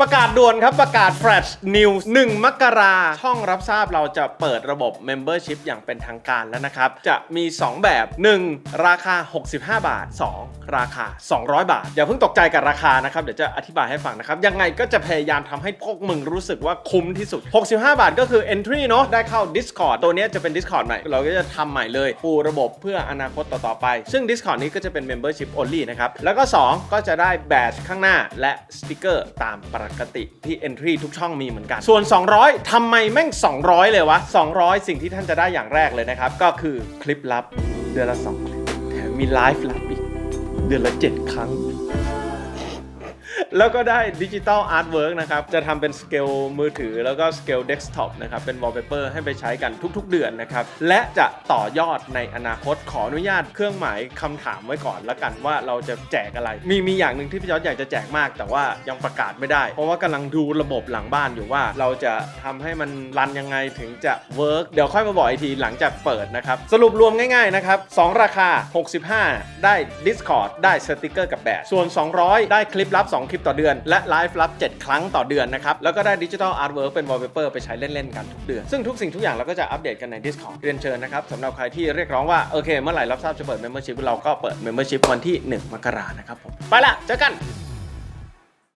ประกาศด่วนครับประกาศ Flash News 1 มกราช่องรับทราบเราจะเปิดระบบ Membership อย่างเป็นทางการแล้วนะครับ จะมี 2 แบบ 1. ราคา 65 บาท 2. ราคา 200 บาท อย่าเพิ่งตกใจกับราคานะครับ เดี๋ยวจะอธิบายให้ฟังนะครับ ยังไงก็จะพยายามทำให้พวกมึงรู้สึกว่าคุ้มที่สุด 65 บาทก็คือ Entry เนาะได้เข้า Discord ตัวนี้จะเป็น Discord ใหม่ เราก็จะทำใหม่เลยปูระบบเพื่ออนาคตต่อๆไป ซึ่ง Discord นี้ก็จะเป็น Membership only นะครับแล้วก็ 2 ก็จะได้แบ g ข้างหน้าและสติกเกอร์ตามประกติที่ Entry ทุกช่องมีเหมือนกัน ส่วน 200ทำไมแม่ง 200 เลยวะ 200 สิ่งที่ท่านจะได้อย่างแรกเลยนะครับ ก็คือคลิปลับเดือนละ2คลิปแถมมีไลฟ์ลับอีกเดือนละ 7 ครั้ง แล้วก็ได้ดิจิตอลอาร์ตเวิร์กนะครับ จะทำเป็นสเกลมือถือแล้วก็สเกลเดสก์ท็อปนะครับ เป็นวอลเปเปอร์ให้ไปใช้กันทุกๆเดือนนะครับ และจะต่อยอดในอนาคตขออนุญาตเครื่องหมายคำถามไว้ก่อนละกันว่าเราจะแจกอะไร มีมีอย่างหนึ่งที่พี่จอร์จอยากจะแจกมาก แต่ว่ายังประกาศไม่ได้ เพราะว่ากำลังดูระบบหลังบ้านอยู่ว่า เราจะทำให้มันรันยังไงถึงจะเวิร์กเดี๋ยวค่อยมาบอกอีกทีหลังจากเปิดนะครับสรุปรวมง่ายๆนะครับสองราคา 65 ได้ Discord ได้สติกเกอร์กับแบตส่วน 200 ได้คลิปลับ 2 คลิปต่อเดือน และไลฟ์ลับ 7 ครั้งต่อเดือนนะครับแล้วก็ได้ดิจิทัลอาร์ตเวิร์กเป็นวอลเปเปอร์ไปใช้เล่นๆกันทุกเดือนซึ่งทุกสิ่งทุกอย่างเราก็จะอัปเดตกันใน Discord เรียนเชิญนะครับสำหรับใครที่เรียกร้องว่าโอเค เมื่อไหร่รับทราบจะเปิด Membership เราก็เปิด Membership วันที่ 1 มกรานะครับผมไปละเจอกัน